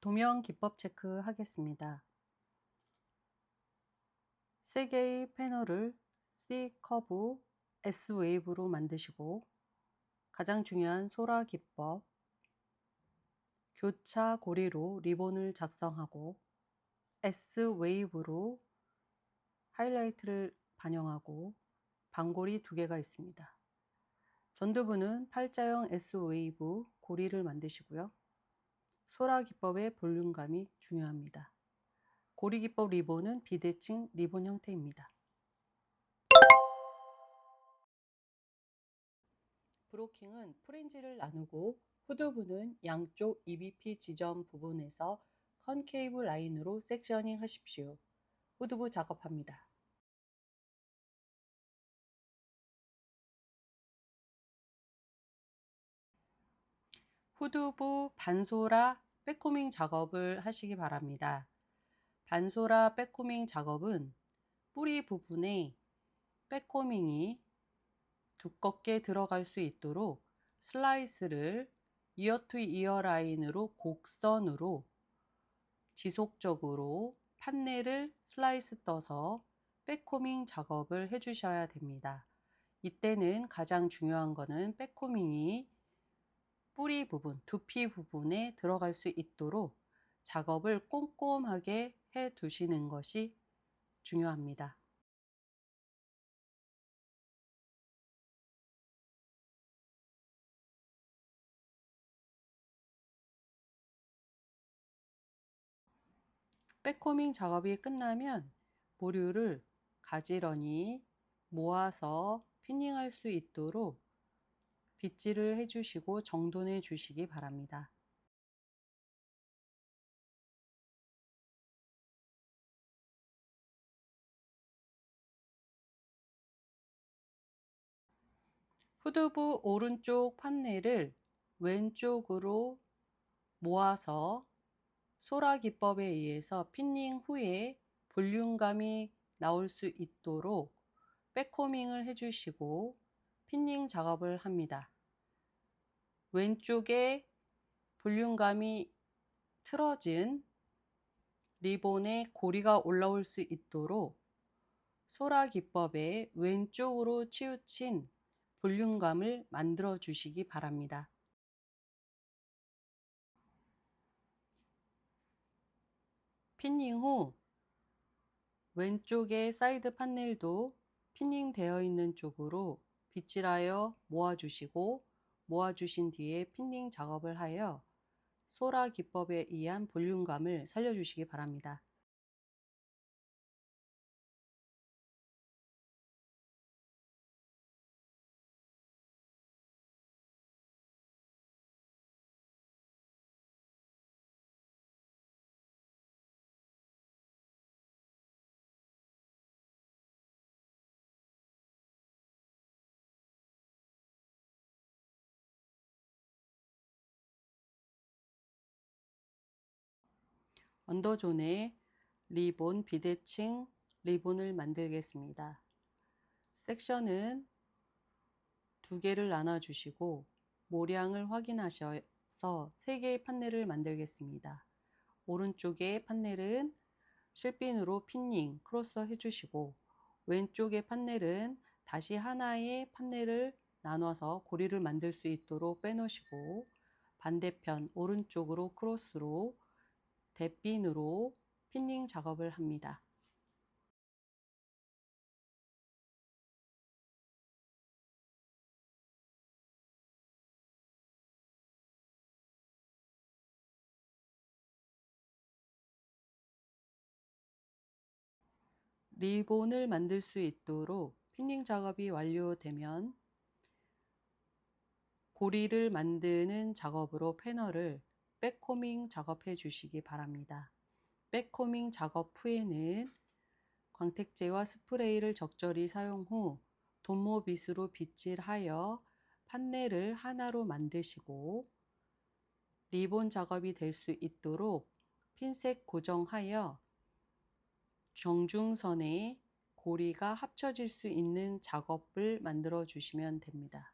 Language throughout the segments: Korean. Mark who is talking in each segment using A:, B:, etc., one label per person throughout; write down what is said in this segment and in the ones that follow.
A: 도면 기법 체크 하겠습니다. 세 개의 패널을 C 커브 S 웨이브로 만드시고 가장 중요한 소라 기법 교차 고리로 리본을 작성하고 S 웨이브로 하이라이트를 반영하고 반고리 두 개가 있습니다. 전두부는 팔자형 S 웨이브 고리를 만드시고요. 소라 기법의 볼륨감이 중요합니다. 고리 기법 리본은 비대칭 리본 형태입니다. 브로킹은 프린지를 나누고 후드부는 양쪽 EBP 지점 부분에서 컨케이브 라인으로 섹셔닝 하십시오. 후드부 작업합니다. 후두부 반소라 백코밍 작업을 하시기 바랍니다. 반소라 백코밍 작업은 뿌리 부분에 백코밍이 두껍게 들어갈 수 있도록 슬라이스를 이어 투 이어 라인으로 곡선으로 지속적으로 판넬을 슬라이스 떠서 백코밍 작업을 해 주셔야 됩니다. 이때는 가장 중요한 것은 백코밍이 뿌리 부분, 두피 부분에 들어갈 수 있도록 작업을 꼼꼼하게 해 두시는 것이 중요합니다. 백코밍 작업이 끝나면 모류를 가지런히 모아서 피닝할 수 있도록 빗질을 해주시고 정돈해 주시기 바랍니다. 후두부 오른쪽 판넬을 왼쪽으로 모아서 소라 기법에 의해서 핀닝 후에 볼륨감이 나올 수 있도록 백코밍을 해주시고 핀닝 작업을 합니다. 왼쪽에 볼륨감이 틀어진 리본에 고리가 올라올 수 있도록 소라 기법에 왼쪽으로 치우친 볼륨감을 만들어 주시기 바랍니다. 피닝 후 왼쪽의 사이드 판넬도 피닝 되어 있는 쪽으로 빗질하여 모아주시고 모아주신 뒤에 피닝 작업을 하여 소라 기법에 의한 볼륨감을 살려주시기 바랍니다. 언더존에 리본 비대칭 리본을 만들겠습니다. 섹션은 두 개를 나눠 주시고 모량을 확인하셔서 세 개의 판넬을 만들겠습니다. 오른쪽의 판넬은 실핀으로 핀닝, 크로스 해주시고 왼쪽의 판넬은 다시 하나의 판넬을 나눠서 고리를 만들 수 있도록 빼놓으시고 반대편 오른쪽으로 크로스로 대핀으로 핀닝 작업을 합니다. 리본을 만들 수 있도록 핀닝 작업이 완료되면 고리를 만드는 작업으로 패널을 백코밍 작업해 주시기 바랍니다. 백코밍 작업 후에는 광택제와 스프레이를 적절히 사용 후 돈모빗으로 빗질하여 판넬을 하나로 만드시고 리본 작업이 될 수 있도록 핀셋 고정하여 정중선에 고리가 합쳐질 수 있는 작업을 만들어 주시면 됩니다.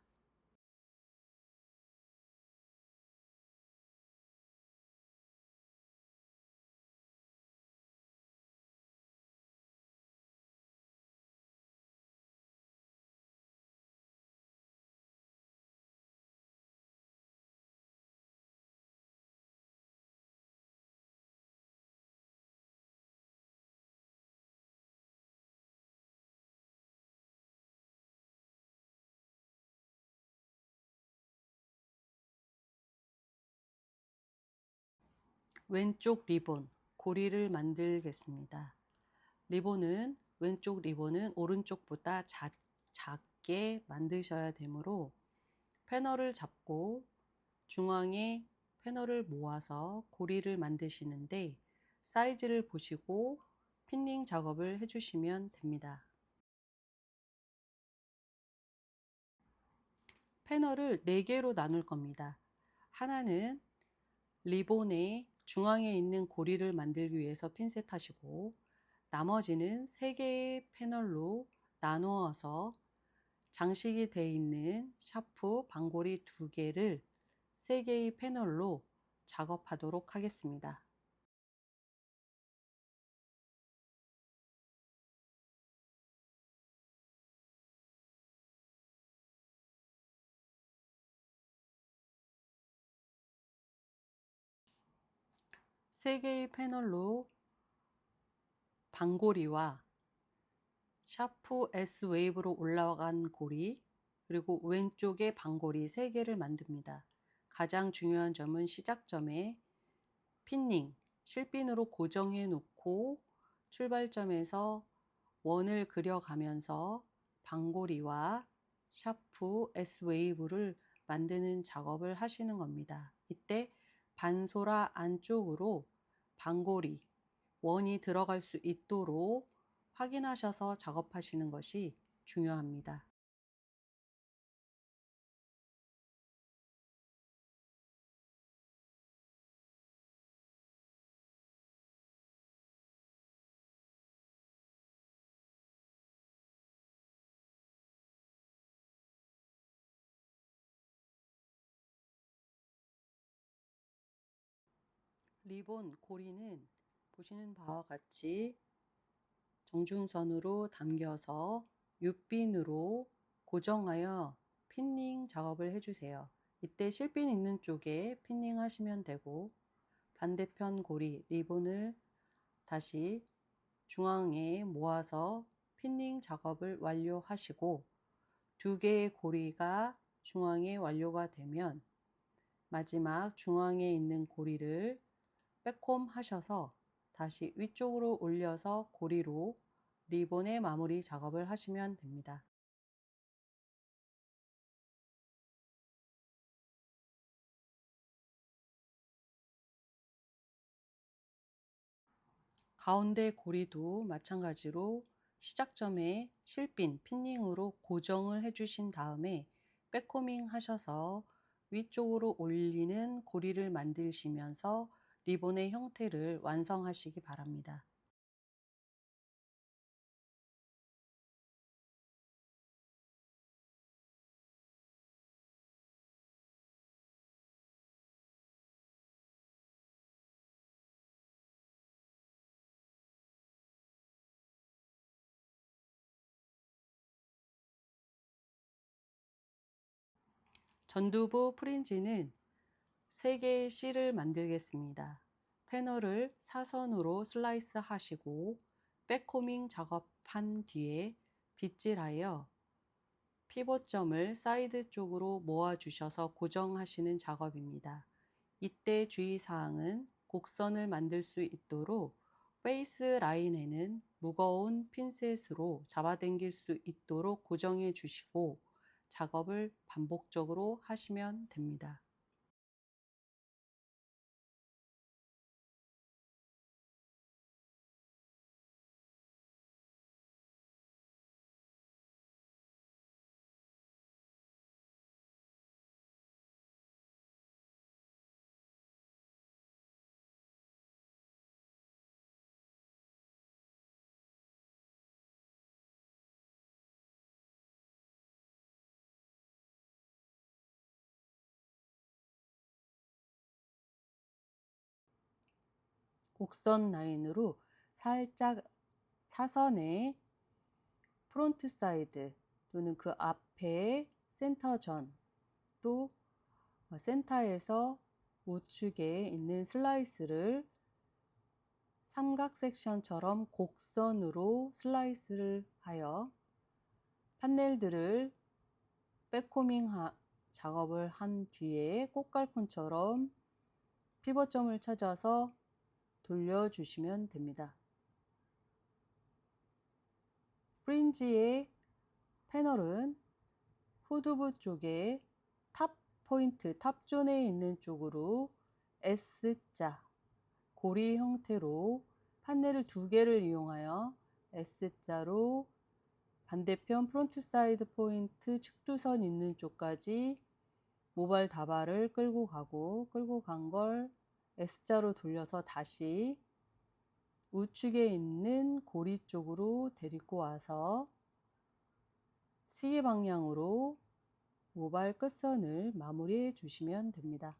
A: 왼쪽 리본, 고리를 만들겠습니다. 리본은 왼쪽 리본은 오른쪽보다 자, 작게 만드셔야 되므로 패널을 잡고 중앙에 패널을 모아서 고리를 만드시는데 사이즈를 보시고 핀닝 작업을 해주시면 됩니다. 패널을 4개로 나눌 겁니다. 하나는 리본의 중앙에 있는 고리를 만들기 위해서 핀셋 하시고 나머지는 3개의 패널로 나누어서 장식이 되어 있는 샤프 방고리 2개를 3개의 패널로 작업하도록 하겠습니다. 세 개의 패널로 방고리와 샤프 S 웨이브로 올라간 고리 그리고 왼쪽에 방고리 3개를 만듭니다. 가장 중요한 점은 시작점에 핀닝, 실핀으로 고정해 놓고 출발점에서 원을 그려가면서 방고리와 샤프 S 웨이브를 만드는 작업을 하시는 겁니다. 이때 반소라 안쪽으로 방고리, 원이 들어갈 수 있도록 확인하셔서 작업하시는 것이 중요합니다. 리본 고리는 보시는 바와 같이 정중선으로 당겨서 육빈으로 고정하여 핀닝 작업을 해주세요. 이때 실핀 있는 쪽에 핀닝 하시면 되고 반대편 고리 리본을 다시 중앙에 모아서 핀닝 작업을 완료하시고 두 개의 고리가 중앙에 완료가 되면 마지막 중앙에 있는 고리를 백홈 하셔서 다시 위쪽으로 올려서 고리로 리본의 마무리 작업을 하시면 됩니다. 가운데 고리도 마찬가지로 시작점에 실핀, 핀닝으로 고정을 해주신 다음에 백코밍 하셔서 위쪽으로 올리는 고리를 만드시면서 리본의 형태를 완성하시기 바랍니다. 전두부 프린지는 3개의 실을 만들겠습니다. 패널을 사선으로 슬라이스 하시고 백코밍 작업한 뒤에 빗질하여 피벗점을 사이드 쪽으로 모아 주셔서 고정하시는 작업입니다. 이때 주의사항은 곡선을 만들 수 있도록 페이스 라인에는 무거운 핀셋으로 잡아당길 수 있도록 고정해 주시고 작업을 반복적으로 하시면 됩니다. 곡선 라인으로 살짝 사선의 프론트 사이드 또는 그 앞에 센터 전 또 센터에서 우측에 있는 슬라이스를 삼각 섹션처럼 곡선으로 슬라이스를 하여 판넬들을 백코밍 작업을 한 뒤에 꽃갈콘처럼 피벗점을 찾아서 돌려주시면 됩니다. 프린지의 패널은 후두부 쪽에 탑 포인트, 탑존에 있는 쪽으로 S자 고리 형태로 판넬을 두 개를 이용하여 S자로 반대편 프론트 사이드 포인트 측두선 있는 쪽까지 모발 다발을 끌고 가고 끌고 간 걸 S자로 돌려서 다시 우측에 있는 고리 쪽으로 데리고 와서 시계 방향으로 모발 끝선을 마무리해 주시면 됩니다.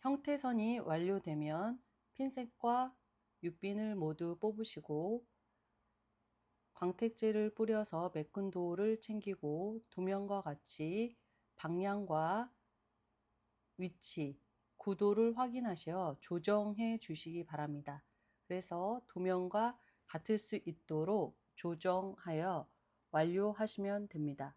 A: 형태선이 완료되면 핀셋과 육빈을 모두 뽑으시고 광택제를 뿌려서 매끈 도를 챙기고 도면과 같이 방향과 위치, 구도를 확인하셔 조정해 주시기 바랍니다. 그래서 도면과 같을 수 있도록 조정하여 완료하시면 됩니다.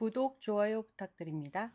A: 구독, 좋아요 부탁드립니다.